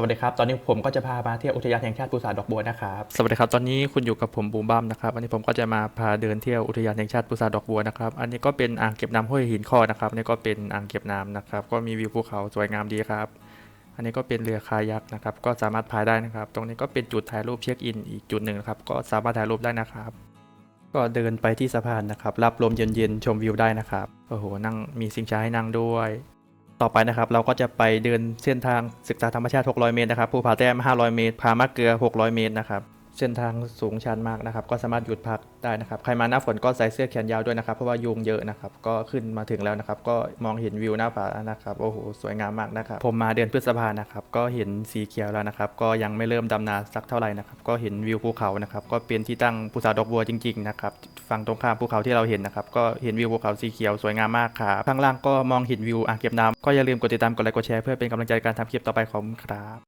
สวัสดีครับ ตอนนี้ผมก็จะพามาเที่ยวอุทยานแห่งชาติปูสาดอกบัวนะครับ สวัสดีครับ ตอนนี้คุณอยู่กับผมบูมบัมนะครับ วันนี้ผมก็จะมาพาเดินเที่ยวอุทยานแห่งชาติปูซาดอกบัวนะครับ อันนี้ก็เป็นอ่างเก็บน้ำห้วยหินข้อนะครับนี่ก็เป็นอ่างเก็บน้ำนะครับ ก็มีวิวภูเขาสวยงามดีครับ อันนี้ก็เป็นเรือคายักนะครับ ก็สามารถพายได้นะครับ ตรงนี้ก็เป็นจุดถ่ายรูปเช็คอินอีกจุดหนึ่งนะครับ ก็สามารถถ่ายรูปได้นะครับ ก็เดินไปที่สะพานนะครับ รับลมเย็นๆ ชมวิวได้นะครับ โอ้โห นั่งมีสิงช้าให้นั่งด้วย ต่อไปนะครับเราก็จะไปเดินเส้นทางศึกษาธรรมชาติ 600 เมตรนะครับภูผาแต้ม 500 เมตร ผามะเกลือ 600 เมตรนะครับ เส้นทางสูงชันมากนะครับ ก็สามารถหยุดพักได้นะครับ ใครมาหน้าฝนก็ใส่เสื้อแขนยาวด้วยนะครับ เพราะว่ายุงเยอะนะครับ ก็ขึ้นมาถึงแล้วนะครับ ก็มองเห็นวิวหน้าผานะครับ โอ้โห สวยงามมากนะครับ ผมมาเดือนพฤษภานะครับ ก็เห็นสีเขียวแล้วนะครับ ก็ยังไม่เริ่มดำนาสักเท่าไหร่นะครับ ก็เห็นวิวภูเขานะครับ ก็เป็นที่ตั้งภูสาดอกบัวจริงๆนะครับ ฝั่งตรงข้ามภูเขาที่เราเห็นนะครับ ก็เห็นวิวภูเขาสีเขียวสวยงามมากครับ ข้างล่างก็มองเห็นวิวอ่างเก็บน้ำก็อย่าลืมกดติดตาม กดไลค์ กดแชร์เพื่อเป็นกำลังใจการทำคลิปต่อไปของครับ